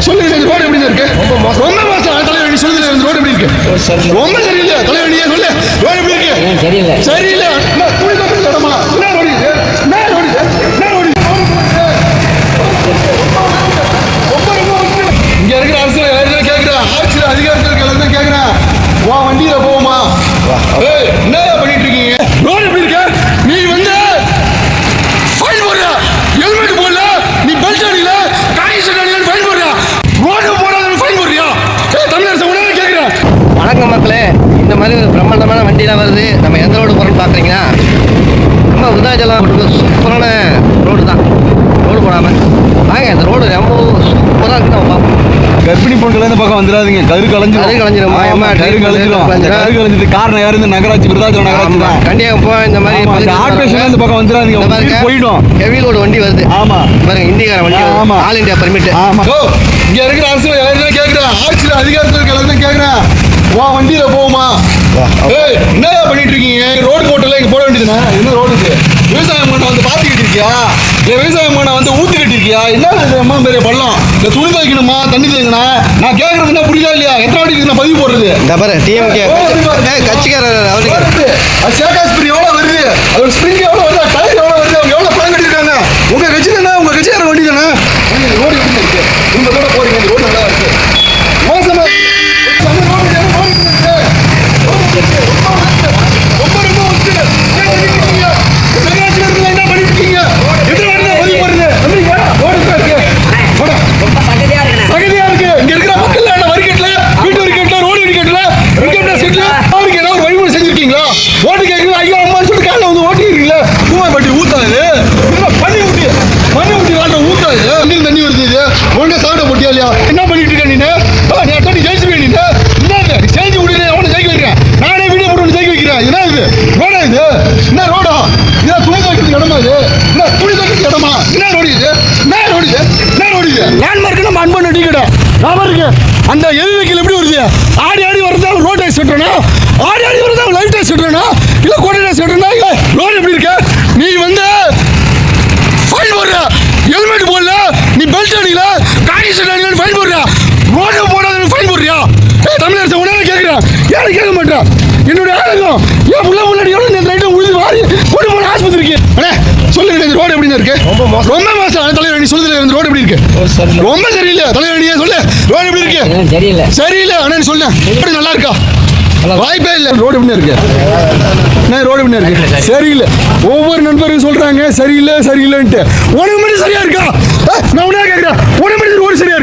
சொல்லுங்க இந்த ரோடு எப்படி இருக்கு? ரொம்ப மோசம். தலைவர் நீ சொல்லுங்க இந்த ரோடு எப்படி இருக்கு? ரொம்ப சரியில்லை. தலைவர் நீ சொல்லு? ரோடு எப்படி இருக்கு? சரியில்லை? சரியில்லை. துணி கட்டுறது இடமா என்ன ரோடு இது? என்ன ரோடு இது? என்ன ரோடு இது? ரொம்ப ரொம்ப முக்கியம். இங்க இருக்கிற அரசியல் எல்லாரும் கேக்குறேன் ஆட்சியில் அதிகாரத்தில் எல்லாரும் கேக்குறேன் வா வண்டியில போவோமா ஏய் மாதிரி ஒரு பிரம்மாண்டமான வண்டிலாம் வருது. நம்ம எந்த ரோடு போகிறோம்னு பார்க்குறீங்கன்னா நம்ம விருதாச்சலம் சூப்பரான ரோடு தான். ரோடு போடாமல் வாங்க இந்த ரோடு ரொம்ப சூப்பராக இருக்கு. நம்ம பார்ப்போம். கர்ப்பிணி பொண்கள் இந்த பக்கம் வந்துடாதீங்க. கரு கலைஞ்சிரும். கரு கலைஞ்சிரும். கரு கலைஞ்சிரும். கரு கலைஞ்சது காரணம் யாரு இந்த நகராட்சி விருதாச்சலம் நகராட்சி தான். கண்டியாக போ இந்த மாதிரி ஆட்டோஷன் இந்த பக்கம் வந்துடாதீங்க. போயிடும். ஹெவி லோடு வண்டி வருது. ஆமா. பாருங்க இந்திக்கார வண்டி ஆமா. ஆல் இந்தியா பர்மிட் ஆமா. ஓ இங்க இருக்கிற அரசியல் எல்லாரும் கேக்குறேன் ஆட்சியில் அதிகாரத்தில் எல்லாரும் கேக்குறேன் வா வண்டியில போவோமா? ஏய் என்ன பண்ணிட்டு இருக்கீங்க ரோடு போட்டல இங்க போட வேண்டியதுனா என்ன ரோடு இது? விவசாயம் பண்ண வந்து பாத்துக்கிட்டு இருக்கியா இல்ல விவசாயம் பண்ண வந்து ஊத்துக்கிட்டு இருக்கியா என்ன அம்மா பெரிய பள்ளம். இல்ல துணி துவைக்கணுமா? தண்ணி தேங்கனா நான் கேக்குறது என்ன புரியல இல்லையா? எத்தனை வாட்டிக்கு நான் பதிவு போடுறது? இந்த பாரு டிஎம்கே கட்சிக்காரர் அவருக்கு. அது சேகா ஸ்பிரிங் எவ்வளவு வருது? அதோட ஸ்பிரிங் எவ்வளவு வருது அவங்க எவ்வளவு பணம் கட்டிருக்காங்க உங்க கட்சி தானே உங்க கட்சியார வண்டி தானே நீங்க ரோடு எப்படி இருக்கு இந்த ரோட போறீங்க இந்த ரோடு நல்லா இருக்கு மோசமா இருக்கு. அந்த ரோடு ஏன் ரோடு இருக்கு? ரோடு இருக்கு. ரொம்ப ரொம்ப முக்கியம். ஏன் பண்ணிட்டு இருக்கீங்க? இந்த நகராட்சியில இருக்கவங்க என்ன பண்ணிட்டு இருக்கீங்க? எத்தனை வாட்டி தான் பதிவு போடுறது? தம்பிங்க, ரோடு இருக்கா இருக்கு? போடா. சகதியா இருக்கு இங்க இருக்கிற மக்கள் என்ன வரி கட்டல வீட்டு வரி கட்டல ரோடு வரி கட்டல இன்கம் டேக்ஸ் கட்டல அவருக்கு ஏதாவது ஒரு வழிமுறை செஞ்சிருக்கீங்களா ஓட்டு கேட்குறது ஐயோ அம்மான்னு சொல்லிட்டு காலைல வந்து பூமா பட்டி ஊத்தாது. இதெல்லாம் பண்ணி ஊட்டி பண்ணி ஊட்டி வாழ்ற ஊத்தாது. அங்கில் தண்ணி வருது இது. ஒழுங்கா சாப்பிட போட்டியா இல்லையா? என்ன பண்ணிட்டு இருக்க நீ நீ அட்டா ஜெயிச்சு நீ என்ன ஜெயிச்சு விடுறேன் அவனை ஜெயிக்க வைக்கிறேன். நானே வீடியோ போட்டு ஜெயிக்க வைக்கிறேன். என்ன இது. ரோடா இது? என்ன ரோடா? இதான் துணி துவைக்கிறதுக்கு இடமா இது? என்ன துணி துவைக்கிறதுக்கு இடமா? என்ன ரோடு இது? என்ன ரோடு இது? என்ன ரோடு இது? லேண்ட்மார்க் நம்ம அன்பன் டீ கடை ஞாபகம் இருக்கு. அந்த வெஹிக்கிள் எப்படி வருது? ஆடி ஆடி வரதா ரோட் டேக்ஸ் கட்டுறனா ஆடி ஆடி ஹெல்மெட் போடல? நீ பெல்ட் அடிக்கல? காடி சட்டை அடிக்கல ஃபைன் போடுற ரோடு போடாத ஃபைன் போடுறியா? ஏய் தமிழரசு உடனே கேட்குறேன். ஏன் கேட்க மாட்டேன்? என்னுடைய ஆளுங்க ஏன் உள்ள முன்னாடி எவ்வளோ நேற்று நைட்டு உழுது வாரி கொண்டு போன ஆஸ்பத்திரிக்கு அண்ணே சொல்லுங்க இந்த ரோடு எப்படி இருக்கு? ரொம்ப மோசம். ரொம்ப மோசம். தலைவர் நீ சொல்லுங்க இந்த ரோடு எப்படி இருக்கு? ரொம்ப சரியில்லை. தலைவர் நீ சொல்லு. ரோடு எப்படி இருக்கு? சரியில்லை. சரியில்லை. அண்ணா சொல்லு எப்படி நல்லா இருக்கா? வாய்ப்பே இல்லை. ரோடு எப்படி இருக்கு. என்ன ரோடு எப்படி இருக்கு? சரியில்லை. ஒவ்வொரு நண்பரும் சொல்றாங்க சரியில்லை சரியில்லைன்ட்டு. உனக்கு மட்டும் சரியா இருக்கா? நான் உடனே கேட்குறேன் உனக்கு மட்டும் ரோடு சரியா